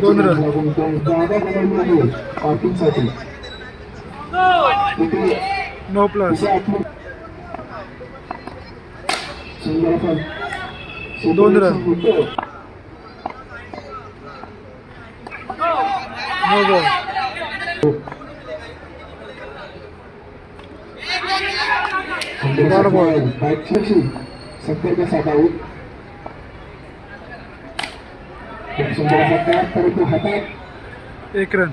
दोन run. दोन no plus दोन रन एक रन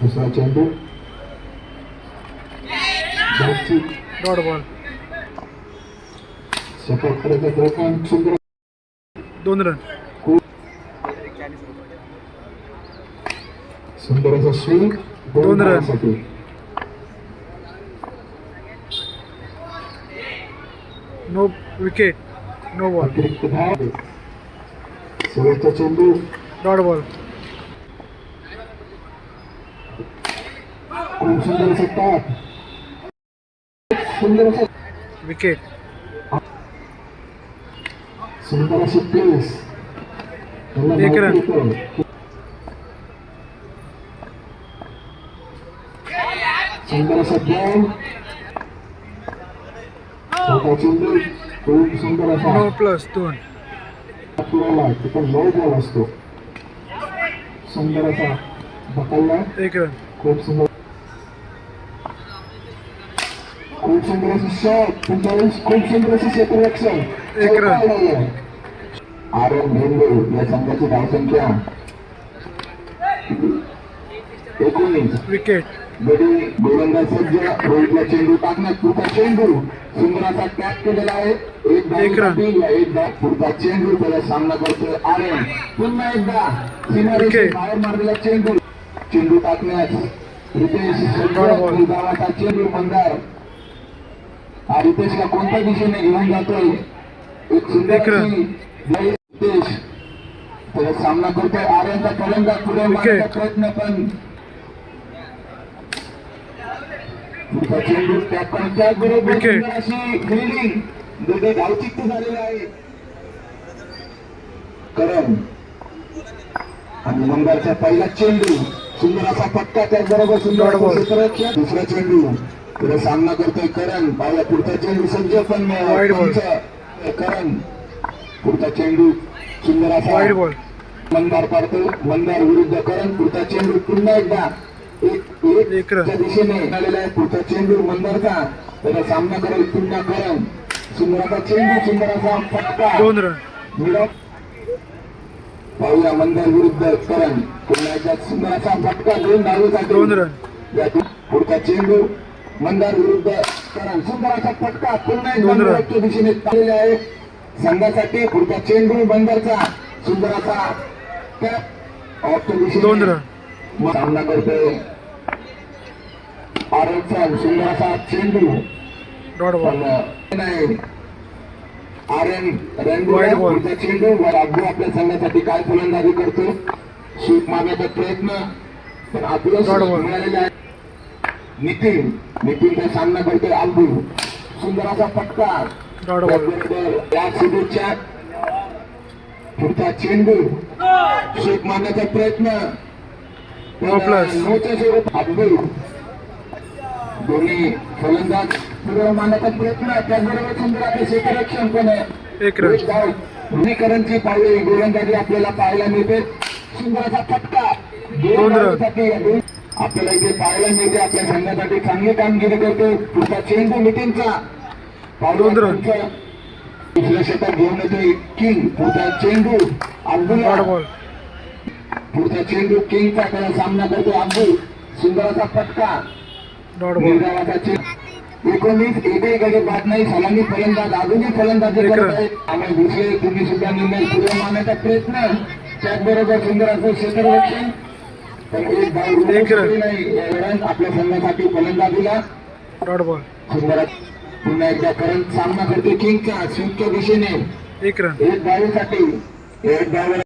दुसरा चेंडू डॉट बॉल दोन रन सुंदर असा स्विंग दोन run. साठी नो विकेट नो बॉल अतिरिक्त धाव. शेवटचा चेंडू. डॉट बॉल खूप सुंदर असं टॉप सुंदर असं विकेट सुंदर अशी प्लेस एक run. सुंदर असं बॉल छोटा खूप सुंदर असा प्लस दोन तिथं बॉल असतो सुंदर असा बकलला एक रन खूप सुंदर खूप सुंदर असं शॉट तुमच्या खूप सुंदर असं क्षेत्ररक्षण एक run. आरएन भेंडे या संघाची धावसंख्या एकोणीस विकेट गडी गोलंदाज सज्ज रोहितला चेंडू टाकण्यात पुढचा चेंडू सुंदर असा टॅप केलेला आहे. एक. धावेसाठी एक धाव पुढचा चेंडू त्याला सामना करतोय आर्यन. पुन्हा एकदा सीमारेषे Wicket. बाहेर मारलेला चेंडू. चेंडू टाकण्यास रितेश. गुलगावाचा चेंडू मंदार हा रितेशला कोणत्या दिशेने घेऊन जातोय? एक सुंदर रितेश. त्याला सामना करतोय आर्यनचा फलंदाज पुढे प्रयत्न पण पुढचा चेंडू टॅप करून त्याचबरोबर Wicket. सुंदर अशी फिल्डिंग दोघे धावचित्त झालेले आहे करण आणि नंबरचा पहिला चेंडू सुंदर असा पट्टा त्याचबरोबर सुंदर दुसरा चेंडू पुढे सामना करतोय करण पाहिला पुढचा चेंडू सज्ज पण करण पुढचा चेंडू सुंदर असा वाईड बॉल मंदार पाडतो. मंदार विरुद्ध करण. पुढचा चेंडू पुन्हा एकदा च्या दिशेने आलेला आहे पुढचा चेंडू मंदारचा. त्याचा सामना करेल पुन्हा करण. सुंदर असा चेंडू सुंदर असा फटका. दोन रन. पाहूया मंदार विरुद्ध करण. पुन्हा एकदा सुंदर असा फटका दोन धावेसाठी दोन रन. यातून पुढचा चेंडू मंदार विरुद्ध करण. सुंदर असा फटका पुन्हा एकदा दिशेने चाललेला आहे. संघासाठी पुढचा चेंडू बंदरचा सुंदर असा टॅप ऑफच्या दिशेने. दोन रन. सामना करतोय आरएलचा सुंदर असा चेंडू नाही आर्यन रेनबो चेंडू वर पुढचा चेंडू आपल्या संघासाठी काय फलंदाजी करतो शूट मारण्याचा प्रयत्न पण आपलं Dot आहे नितीन नितीनचा सामना करतोय अब्दू सुंदर असा फटका या शुभेच्छा पुढचा चेंडू शूट मारण्याचा प्रयत्न स्वरूप अब्दुल दोन्ही फलंदाज पुढे मारण्याचा प्रयत्न त्याचबरोबर सुंदर क्षेत्ररक्षण पण एक रन धोनीकरांची पावले गोलंदाजी आपल्याला पाहायला मिळते सुंदर असा फटका दोन रन. आपल्याला इथे पाहायला मिळते आपल्या संघासाठी चांगली कामगिरी करतो पुढचा चेंडू मिटिंगचा दोन रन. दुसऱ्या षटक घेऊन येतोय किंग पुढचा चेंडू अब्दुल पुढचा चेंडू किंगचा त्याला सामना करतो अब्दुल. सुंदर असा फटका एकोणीस एकही गडी बाद नाही सलामी फलंदाज अजूनही फलंदाजी करत. आहेत आणि दुसरे तुम्ही सुद्धा निर्णय पुढे मारण्याचा प्रयत्न. त्याचबरोबर सुंदर असं क्षेत्ररक्षण. पण एक धाव रन. आपल्या संघासाठी फलंदाजीला डॉट बॉल सुंदर पुन्हा एकदा करंट सामना करते किंगचा स्वीपच्या दिशेने. एक रन एक धावेसाठी एक धावेला